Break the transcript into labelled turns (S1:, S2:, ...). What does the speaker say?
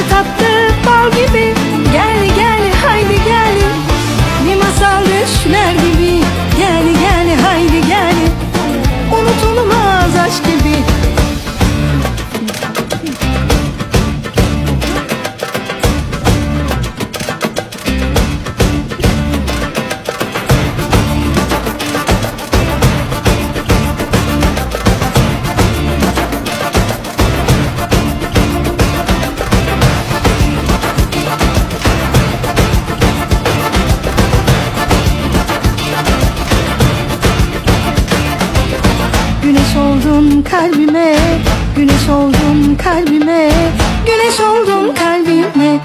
S1: Tadı tatlı bal gibi. Gel gel haydi gel. Bir masal düşler gibi. Gel gel haydi gel. Unutulmaz aşk gibi. Oldun kalbime Güneş oldun kalbime Güneş oldun kalbime